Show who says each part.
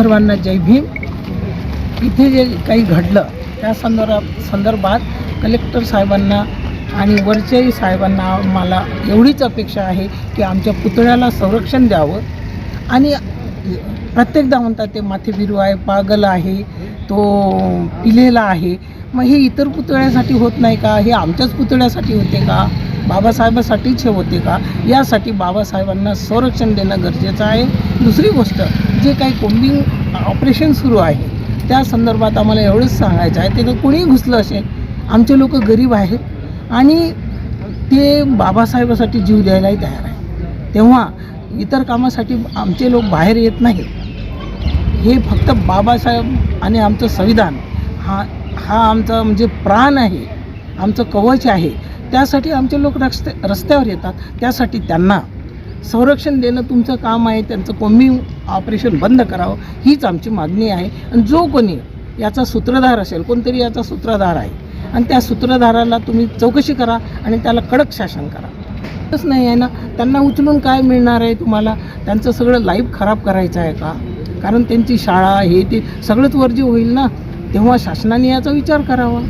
Speaker 1: सर्वांना जय भीम. इथे जे काही घडलं त्या संदर्भात संदर्भात कलेक्टर साहेबांना आणि वरच्याही साहेबांना मला एवढीच अपेक्षा आहे की आमच्या पुतळ्याला संरक्षण द्यावं. आणि प्रत्येकदा म्हणतात ते माथेबिरू आहे पागल आहे तो पिलेला आहे. मग हे इतर पुतळ्यासाठी होत नाही का? हे आमच्याच पुतळ्यासाठी होते का? बाबासाहेबासाठीच हे होते का? यासाठी बाबासाहेबांना संरक्षण देणं गरजेचं आहे. दुसरी गोष्ट जे काही कोम्बिंग ऑपरेशन सुरू आहे त्या संदर्भात आम्हाला एवढंच सांगायचं आहे. ते कोणीही घुसलं असेल. आमचे लोक गरीब आहेत आणि ते बाबासाहेबासाठी जीव द्यायलाही तयार आहे तेव्हा इतर कामासाठी आमचे लोक बाहेर येत नाही हे फक्त बाबासाहेब आणि आमचं संविधान हा हा आमचा म्हणजे प्राण आहे. आमचं कवच आहे. त्यासाठी आमचे लोक रस्ते रस्त्यावर येतात. त्यासाठी त्यांना संरक्षण देणं तुमचं काम आहे त्यांचं कोम्बी ऑपरेशन बंद करावं हीच आमची मागणी आहे. आणि जो कोणी याचा सूत्रधार असेल कोणतरी याचा सूत्रधार आहे आणि त्या सूत्रधाराला तुम्ही चौकशी करा आणि त्याला कडक शासन करा. तसं नाही आहे ना? त्यांना उचलून काय मिळणार आहे तुम्हाला? त्यांचं सगळं लाईफ खराब करायचं आहे का? कारण त्यांची शाळा हे ते सगळंच वर्जी होईल ना? तेव्हा शासनाने याचा विचार करावा.